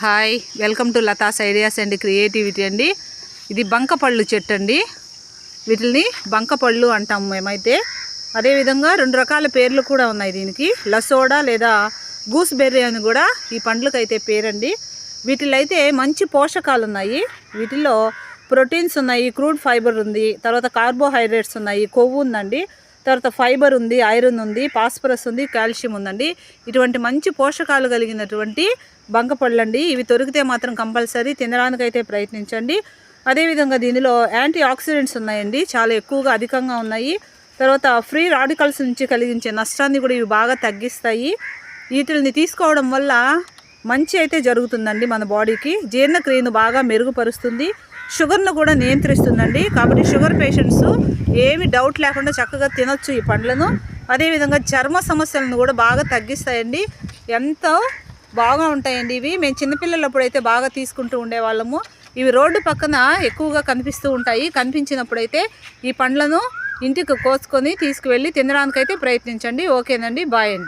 Hi welcome to Latha's ideas and creativity అండి. ఇది బంకపళ్ళు చెట్టు అండి. వీటిని బంకపళ్ళు అంటాము మేమైతే. అదేవిధంగా రెండు రకాల పేర్లు కూడా ఉన్నాయి దీనికి. లసోడా లేదా గూస్ బెర్రీ అని కూడా ఈ పండ్లకైతే పేరండి. వీటిలో అయితే మంచి పోషకాలు ఉన్నాయి. వీటిలో ప్రోటీన్స్ ఉన్నాయి క్రూడ్ ఫైబర్ ఉంది తర్వాత కార్బోహైడ్రేట్స్ ఉన్నాయి కొవ్వు ఉందండి. తర్వాత ఫైబర్ ఉంది ఐరన్ ఉంది ఫాస్ఫరస్ ఉంది కాల్షియం ఉందండి. ఇటువంటి మంచి పోషకాలు కలిగినటువంటి బంకపళ్ళు ఇవి దొరికితే మాత్రం కంపల్సరీ తినడానికైతే ప్రయత్నించండి. అదేవిధంగా దీనిలో యాంటీ ఆక్సిడెంట్స్ ఉన్నాయండి. చాలా ఎక్కువగా అధికంగా ఉన్నాయి. తర్వాత ఫ్రీ రాడికల్స్ నుంచి కలిగించే నష్టాన్ని కూడా ఇవి బాగా తగ్గిస్తాయి. వీటిని తీసుకోవడం వల్ల మంచి అయితే జరుగుతుందండి మన బాడీకి. జీర్ణక్రియను బాగా మెరుగుపరుస్తుంది. షుగర్ను కూడా నియంత్రిస్తుందండి. కాబట్టి షుగర్ పేషెంట్స్ ఏమి డౌట్ లేకుండా చక్కగా తినొచ్చు ఈ పండ్లను. అదేవిధంగా చర్మ సమస్యలను కూడా బాగా తగ్గిస్తాయండి. ఎంతో బాగా ఉంటాయండి ఇవి. మేము చిన్నపిల్లలప్పుడు అయితే బాగా తీసుకుంటూ ఉండేవాళ్ళము. ఇవి రోడ్డు పక్కన ఎక్కువగా కనిపిస్తూ ఉంటాయి. కనిపించినప్పుడైతే ఈ పండ్లను ఇంటికి కోసుకొని తీసుకువెళ్ళి తినడానికైతే ప్రయత్నించండి. ఓకేనండి. బాయ్ అండి.